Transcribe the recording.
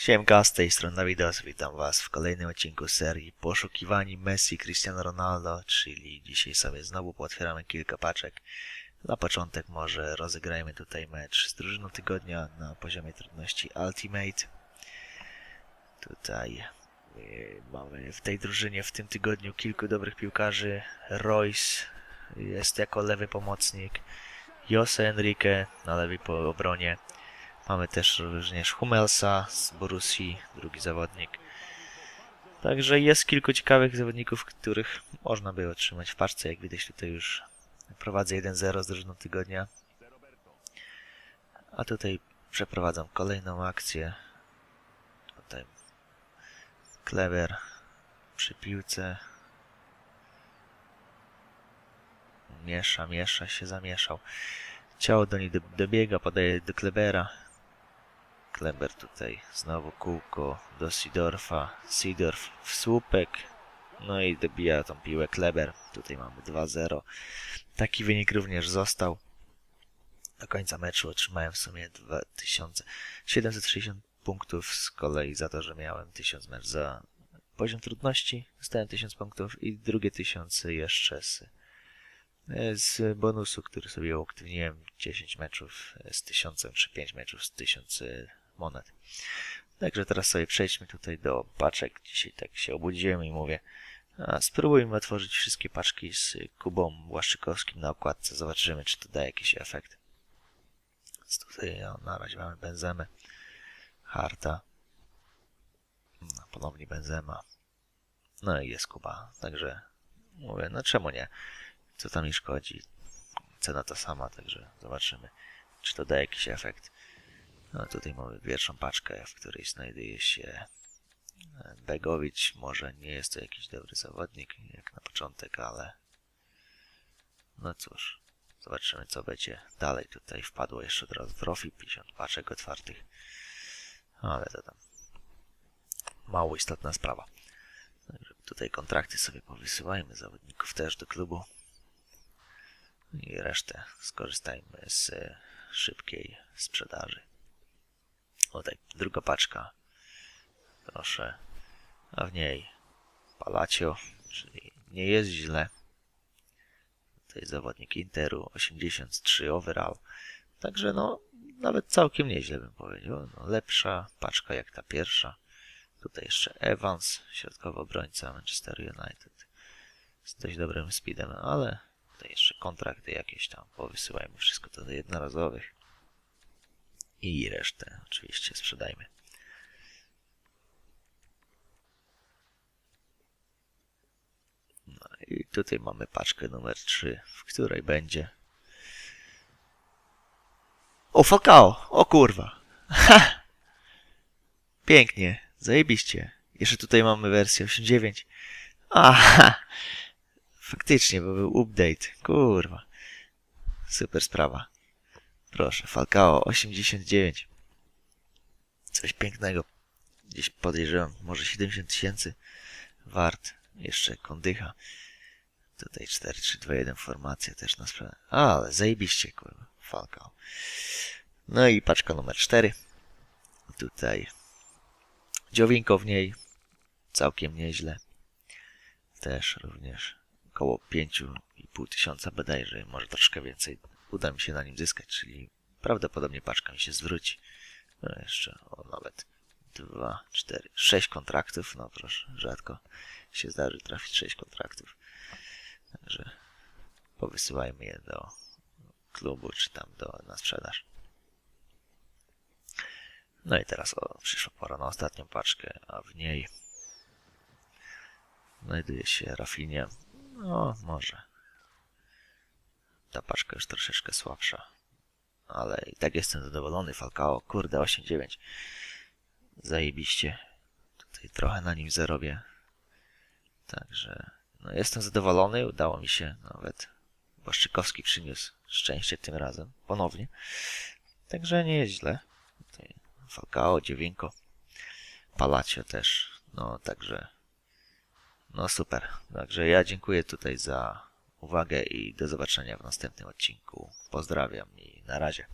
Siemka, z tej strony Dawidos, witam was w kolejnym odcinku serii Poszukiwani Messi Cristiano Ronaldo, czyli dzisiaj sobie znowu pootwieramy kilka paczek. Na początek może rozegrajmy tutaj mecz z drużyną tygodnia na poziomie trudności Ultimate. Tutaj yy, mamy w tej drużynie w tym tygodniu kilku dobrych piłkarzy. Royce jest jako lewy pomocnik, Jose Enrique na lewej obronie. Mamy też również Hummelsa z Borussii, drugi zawodnik. Także jest kilku ciekawych zawodników, których można by otrzymać w paczce. Jak widać tutaj już prowadzę 1-0 z drużyną tygodnia. A tutaj przeprowadzam kolejną akcję. Tutaj Kleber przy piłce. Miesza, miesza się, zamieszał. Ciało do niej do- dobiega, podaje do Klebera. Kleber tutaj znowu kółko do Sidorfa. Sidorf w słupek. No i dobija tą piłę Kleber. Tutaj mamy 2-0. Taki wynik również został. Do końca meczu otrzymałem w sumie 2760 punktów z kolei za to, że miałem 1000 mecz za poziom trudności. Dostałem 1000 punktów i drugie 1000 jeszcze z z bonusu, który sobie uaktywniłem 10 meczów z 1000 czy 5 meczów z 1000 monet. Także teraz sobie przejdźmy tutaj do paczek. Dzisiaj tak się obudziłem i mówię, a spróbujmy otworzyć wszystkie paczki z Kubą Błaszczykowskim na okładce. Zobaczymy, czy to da jakiś efekt. Więc tutaj no, na razie mamy Benzemę, Harta, no, ponownie Benzema, no i jest Kuba. Także mówię, no czemu nie? co tam mi szkodzi. Cena ta sama, także zobaczymy, czy to da jakiś efekt. No tutaj mamy pierwszą paczkę, w której znajduje się e, Begowicz. Może nie jest to jakiś dobry zawodnik, jak na początek, ale no cóż, zobaczymy co będzie dalej. Tutaj wpadło jeszcze od razu trophy, 50 paczek otwartych, ale to tam mało istotna sprawa. Także tutaj kontrakty sobie powysyłajmy zawodników też do klubu i resztę skorzystajmy z e, szybkiej sprzedaży. O tak, druga paczka. Proszę. A w niej Palacio, czyli nie jest źle. To jest zawodnik Interu, 83 overall. Także no, nawet całkiem nieźle bym powiedział. No, lepsza paczka jak ta pierwsza. Tutaj jeszcze Evans, środkowy obrońca Manchester United. Z dość dobrym speedem, ale Tutaj jeszcze kontrakty jakieś tam powysyłajmy, wszystko to do jednorazowych. I resztę oczywiście sprzedajmy. No i tutaj mamy paczkę numer 3, w której będzie... O, Falcao! O kurwa! Ha! Pięknie, zajebiście. Jeszcze tutaj mamy wersję 8.9. Aha! Faktycznie, bo był update. Kurwa. Super sprawa. Proszę, Falcao 89. Coś pięknego. Gdzieś podejrzewam, może 70 tysięcy wart. Jeszcze kondycha. Tutaj 4, 3, 2, 1 formacja też na sprawę. Ale zajebiście, kurwa. Falcao. No i paczka numer 4. Tutaj dziowinko w niej. Całkiem nieźle. Też również około 5,5 tysiąca bodajże, może troszkę więcej uda mi się na nim zyskać, czyli prawdopodobnie paczka mi się zwróci. No jeszcze o nawet 2, 4, 6 kontraktów, no proszę, rzadko się zdarzy trafić 6 kontraktów. Także powysyłajmy je do klubu, czy tam do, na sprzedaż. No i teraz o, przyszła pora na ostatnią paczkę, a w niej znajduje się Rafinia no, może. Ta paczka już troszeczkę słabsza. Ale i tak jestem zadowolony. Falcao, kurde, 8-9. Zajebiście. Tutaj trochę na nim zarobię. Także, no jestem zadowolony. Udało mi się nawet. Błaszczykowski przyniósł szczęście tym razem. Ponownie. Także nie jest źle. Tutaj Falcao, dziewięko. Palacio też. No, także no super. Także ja dziękuję tutaj za uwagę i do zobaczenia w następnym odcinku. Pozdrawiam i na razie.